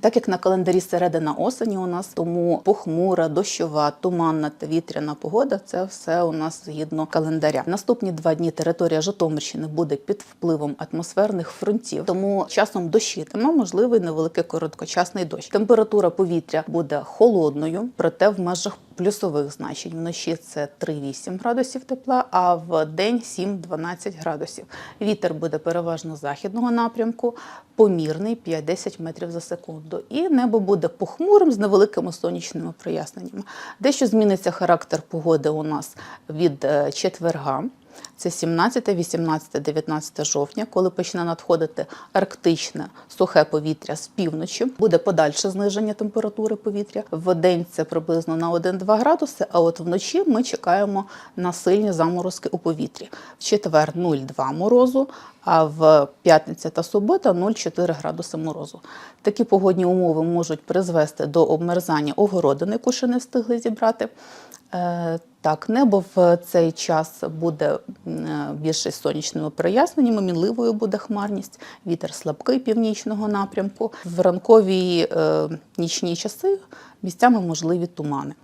Так як на календарі середина осені у нас, тому похмура, дощова, туманна та вітряна погода це все у нас згідно календаря. Наступні два дні територія Житомирщини буде під впливом атмосферних фронтів, тому часом дощитиме, можливий невеликий короткочасний дощ. Температура повітря буде холодною, проте в межах плюсових значень. Вночі це 3-8 градусів тепла, а в день 7-12 градусів. Вітер буде переважно західного напрямку, помірний 5-10 метрів за секунду. І небо буде похмурим з невеликими сонячними проясненнями. Дещо зміниться характер погоди у нас від е, четверга. Це 17, 18, 19 жовтня, коли почне надходити арктичне сухе повітря з півночі. Буде подальше зниження температури повітря. В день це приблизно на 1-2 градуси. А от вночі ми чекаємо на сильні заморозки у повітрі. В четвер 0,2 морозу, а в п'ятниця та субота 0,4 градуси морозу. Такі погодні умови можуть призвести до обмерзання огородини, яку ще не встигли зібрати. Так, небо в цей час буде більше сонячними проясненнями, мінливою буде хмарність, вітер слабкий північного напрямку. В ранкові е, нічні часи місцями можливі тумани.